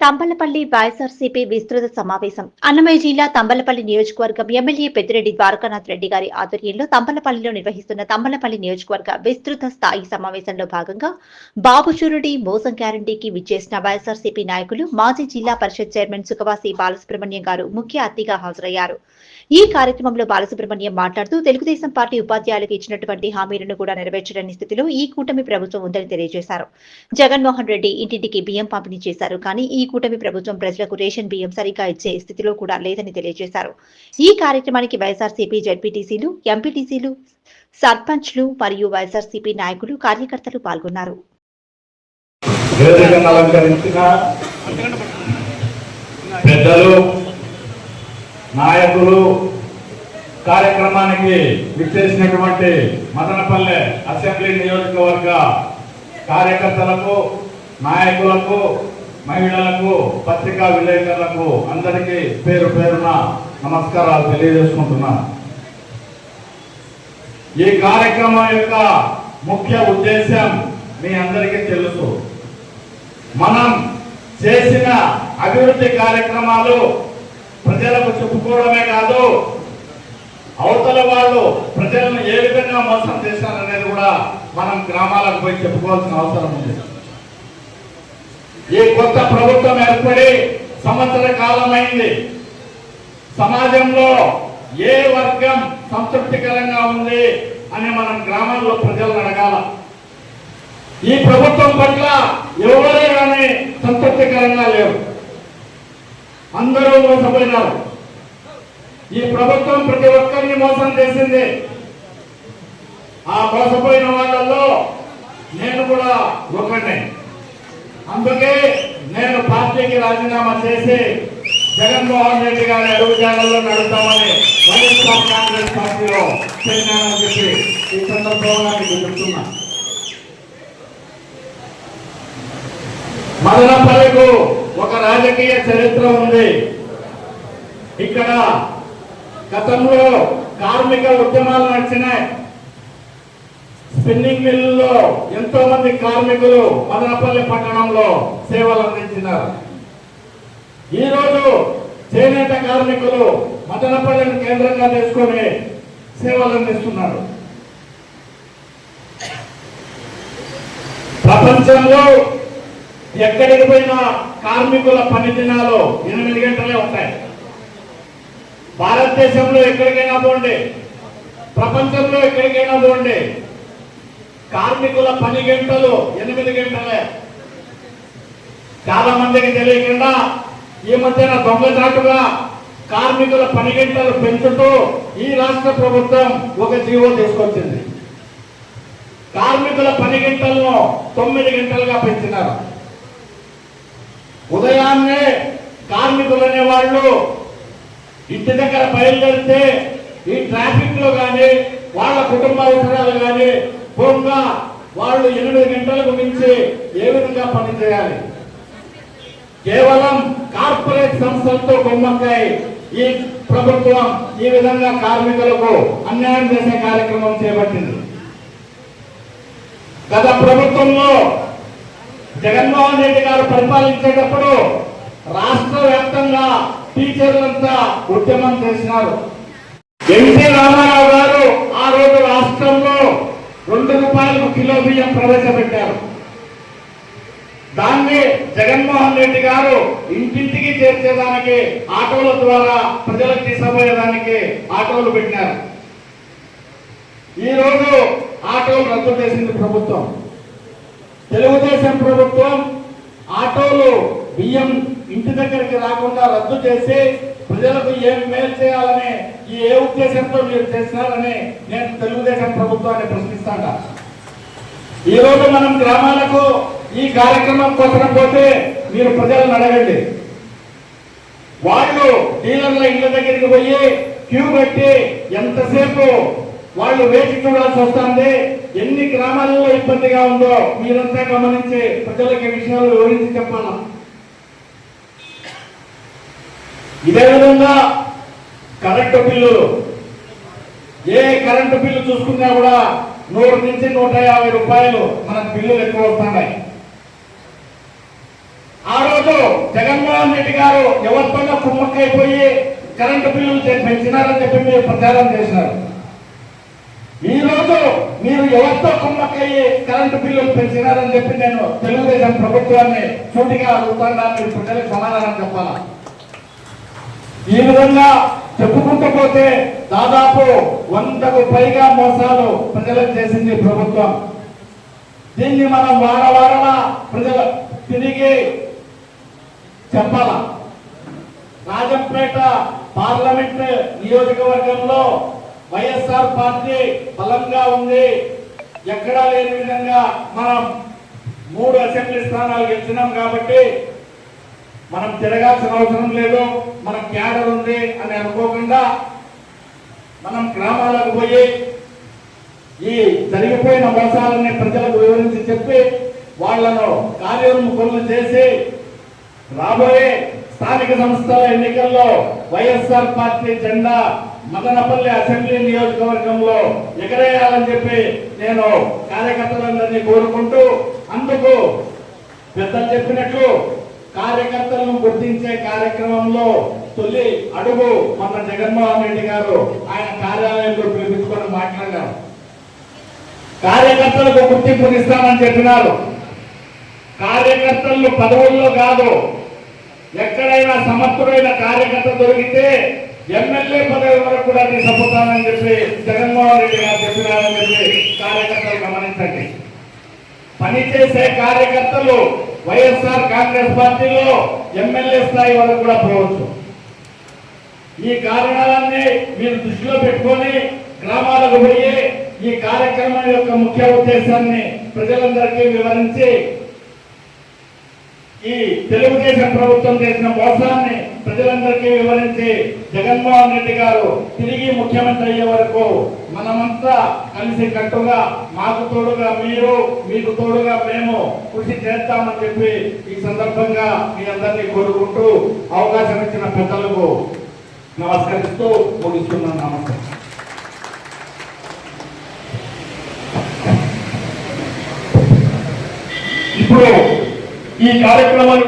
తంబలపల్లి వైఎస్ఆర్సీపీ విస్తృత సమావేశం. అన్నమయ్య జిల్లా తంబలపల్లి నియోజకవర్గం ఎమ్మెల్యే పెద్దిరెడ్డి ద్వారకానాథ్ రెడ్డి గారి ఆధ్వర్యంలో తంబలపల్లిలో నిర్వహిస్తున్న తంబలపల్లి నియోజకవర్గ విస్తృత స్థాయి సమావేశంలో భాగంగా బాబుచూరుడి మోసం గ్యారంటీకి విచ్చేసిన వైఎస్ఆర్సీపీ నాయకులు మాజీ జిల్లా పరిషత్ చైర్మన్ సుఖవాసి బాలసుబ్రహ్మణ్యం గారు ముఖ్య అతిథిగా హాజరయ్యారు. ఈ కార్యక్రమంలో బాలసుబ్రహ్మణ్యం మాట్లాడుతూ తెలుగుదేశం పార్టీ ఉపాధ్యాయులకు ఇచ్చినటువంటి హామీలను కూడా నెరవేర్చలేని స్థితిలో ఈ కూటమి ప్రభుత్వం ఉందని తెలియజేశారు. జగన్మోహన్ రెడ్డి ఇంటింటికి బియ్యం పంపిణీ చేశారు కానీ ఈ కూటమి ప్రభుత్వం ప్రజలకు రేషన్ బియ్యం సరిగా ఇచ్చే స్థితిలో కూడా లేదని తెలియజేశారు. ఈ కార్యక్రమానికి వైఎస్ఆర్సీపీ జడ్పీటీసీలు ఎంపీటీసీలు సర్పంచ్లు మరియు వైఎస్ఆర్సీపీ నాయకులు కార్యకర్తలు పాల్గొన్నారు. పెద్దలు నాయకులు కార్యక్రమానికి విచ్చేసినటువంటి మదనపల్లె అసెంబ్లీ నియోజకవర్గ కార్యకర్తలకు నాయకులకు మహిళలకు పత్రికా విలేకరులకు అందరికీ పేరు పేరున నమస్కారాలు తెలియజేసుకుంటున్నాను ఈ కార్యక్రమం యొక్క ముఖ్య ఉద్దేశం మీ అందరికీ తెలుసు. మనం చేసిన అభివృద్ధి కార్యక్రమాలు ప్రజలకు చెప్పుకోవడమే కాదు అవతల వాళ్ళు ప్రజలను ఏ విధంగా మోసం చేశారనేది కూడా మనం గ్రామాలకు పోయి చెప్పుకోవాల్సిన అవసరం ఉంది. ఈ కొత్త ప్రభుత్వం ఏర్పడి సంవత్సర కాలమైంది? సమాజంలో ఏ వర్గం సంతృప్తికరంగా ఉంది అని మనం గ్రామంలో ప్రజలను అడగాల. ఈ ప్రభుత్వం పట్ల ఎవరే కానీ సంతృప్తికరంగా లేవు అందరూ మోసపోయినారు. ఈ ప్రభుత్వం ప్రతి ఒక్కరిని మోసం చేసింది. ఆ మోసపోయిన వాళ్ళల్లో నేను కూడా ఒకటే అందుకే నేను పార్టీకి రాజీనామా చేసి జగన్మోహన్ రెడ్డి గారి అడుగుజాడల్లో నడుద్దామని వైఎస్ఆర్ కాంగ్రెస్ పార్టీలో చేరినానని చెప్పి ఈ సందర్భంగా మీకు చెప్తున్నా. మదనపల్లికు ఒక రాజకీయ చరిత్ర ఉంది. ఇక్కడ గతంలో కార్మిక ఉద్యమాలు నడిచినాయి. స్పిన్నింగ్ మిల్లులో ఎంతో మంది కార్మికులు మదనపల్లి పట్టణంలో సేవలు అందించినారు. ఈరోజు చేనేత కార్మికులు మదనపల్లిని కేంద్రంగా చేసుకొని సేవలు అందిస్తున్నారు. ప్రపంచంలో ఎక్కడికి పోయినా కార్మికుల పని దినాలు ఎనిమిది గంటలే ఉంటాయి. భారతదేశంలో ఎక్కడికైనా పోండి. ప్రపంచంలో ఎక్కడికైనా పోండి. కార్మికుల పని గంటలు ఎనిమిది గంటలే. చాలా మందికి తెలియకుండా ఈ మధ్యన దొంగచాటుగా కార్మికుల పని గంటలు పెంచుతూ ఈ రాష్ట్ర ప్రభుత్వం ఒక జీవో తీసుకొచ్చింది. కార్మికుల పని గంటలను తొమ్మిది గంటలుగా పెంచినారు. ఉదయాన్నే కార్మికులు అనేవాళ్ళు ఇంటి దగ్గర బయలుదేరితే ఈ ట్రాఫిక్లో కానీ వాళ్ళ కుటుంబ అవసరాలు కానీ పోగా వాళ్ళు ఎనిమిది గంటలకు మించి ఏ విధంగా పనిచేయాలి కేవలం కార్పొరేట్ సంస్థలతో కొమ్మక్కాయి ఈ ప్రభుత్వం ఈ విధంగా కార్మికులకు అన్యాయం చేసే కార్యక్రమం చేపట్టింది. గత ప్రభుత్వంలో జగన్మోహన్ రెడ్డి గారు పరిపాలించేటప్పుడు రాష్ట్ర వ్యాప్తంగా టీచర్లంతా ఉద్యమం చేసినారు. ఎన్టీ రామారావు గారు ఆ రోజు రాష్ట్రంలో రెండు రూపాయలకు కిలో బియ్యం ప్రవేశపెట్టారు. దాన్ని జగన్మోహన్ రెడ్డి గారు ఇంటింటికి చేర్చేదానికి ఆటోల ద్వారా ప్రజలకు తీసుకుపోయేదానికి ఆటోలు పెట్టినారు. ఈ రోజు ఆటోలు రద్దు చేసింది ప్రభుత్వం. తెలుగుదేశం ప్రభుత్వం ఆటోలు బియ్యం ఇంటి దగ్గరికి రాకుండా రద్దు చేసి ప్రజలకు ఏం మేలు చేయాలని ఈ ఏ ఉద్దేశంతో మీరు చేస్తున్నారని నేను ప్రశ్నిస్తాను ఈ రోజు మనం గ్రామాలకు ఈ కార్యక్రమం కోసం పోతే మీరు ప్రజలను అడగండి. వాళ్ళు డీలర్ల ఇళ్ళ దగ్గరికి పోయి క్యూ కట్టి ఎంతసేపు వాళ్ళు వేచి చూడాల్సి వస్తుంది ఎన్ని గ్రామాలలో ఇబ్బందిగా ఉందో మీరంతా గమనించి ప్రజలకు విషయాలు వివరించి చెప్పాలి? ఇదే విధంగా కరెంటు బిల్లులు. ఏ కరెంటు బిల్లు చూసుకున్నా కూడా నూరు నుంచి నూట యాభై రూపాయలు మనకు బిల్లులు ఎక్కువ వస్తున్నాయి. రోజు జగన్మోహన్ రెడ్డి గారు ఎవరితోనో కుమ్మక్కైపోయి కరెంటు బిల్లులు పెంచినారని చెప్పి మీరు ప్రచారం చేసినారు. ఈ రోజు మీరు ఎవరితో కుమ్మక్కయ్యి కరెంటు బిల్లులు పెంచినారని చెప్పి నేను తెలుగుదేశం ప్రభుత్వాన్ని సూటిగా అడుగుతాను మీరు ప్రజలకు సమాధానం చెప్పాలా? ఈ విధంగా చెప్పుకుంటూ పోతే దాదాపు వందకు పైగా మోసాలు ప్రజలకు చేసింది ప్రభుత్వం. దీన్ని మనం వార వారల ప్రజలు తిరిగి చెప్పాల? రాజంపేట పార్లమెంట్ నియోజకవర్గంలో వైఎస్ఆర్ పార్టీ బలంగా ఉంది. ఎక్కడా లేని విధంగా మనం మూడు అసెంబ్లీ స్థానాలు గెలిచినాం కాబట్టి మనం తిరగాల్సిన అవసరం లేదు. మన క్యాడర్ ఉంది అని అనుకోకుండా మనం గ్రామాలకు పోయి ఈ జరిగిపోయిన మోసాలని ప్రజలకు వివరించి చెప్పి వాళ్ళను కార్యోన్ముఖులను చేసి రాబోయే స్థానిక సంస్థల ఎన్నికల్లో వైఎస్ఆర్ పార్టీ జెండా మదనపల్లి అసెంబ్లీ నియోజకవర్గంలో ఎగరేయాలని చెప్పి నేను కార్యకర్తలందరినీ కోరుకుంటూ అందుకు పెద్దలు చెప్పినట్లు కార్యకర్తలను గుర్తించే కార్యక్రమంలో తొలి అడుగు మన జగన్మోహన్ రెడ్డి గారు. ఆయన కార్యాలయంలో పిలిపించుకొని మాట్లాడారు. కార్యకర్తలకు గుర్తింపునిస్తామని చెప్పినారు. కార్యకర్తలు పదవుల్లో కాదు. ఎక్కడైనా సమర్థుడైన కార్యకర్త దొరికితే ఎమ్మెల్యే పదవి వరకు కూడా తీసుకుపోతానని చెప్పి జగన్మోహన్ రెడ్డి గారు చెప్పినారని చెప్పి కార్యకర్తలు గమనించండి. పనిచేసే కార్యకర్తలు వైఎస్ఆర్ కాంగ్రెస్ పార్టీలో ఎమ్మెల్యే స్థాయి వరకు కూడా పోవచ్చు. ఈ కారణాలన్నీ మీరు దృష్టిలో పెట్టుకొని గ్రామాలకు పోయి ఈ కార్యక్రమం యొక్క ముఖ్య ఉద్దేశాన్ని ప్రజలందరికీ వివరించి ఈ తెలుగుదేశం ప్రభుత్వం చేసిన మోసాన్ని ప్రజలందరికీ వివరించి జగన్మోహన్ రెడ్డి గారు తిరిగి ముఖ్యమంత్రి అయ్యే వరకు మనమంతా కలిసి కట్టుగా మాకు తోడుగా మీరు మీకు తోడుగా మేము కృషి చేస్తామని చెప్పి ఈ సందర్భంగా మీ అందరినీ కోరుకుంటూ అవకాశం ఇచ్చిన పెద్దలకు నమస్కరిస్తూ ముగిస్తున్నాను. నమస్కారం. ఇప్పుడు ఈ కార్యక్రమాలు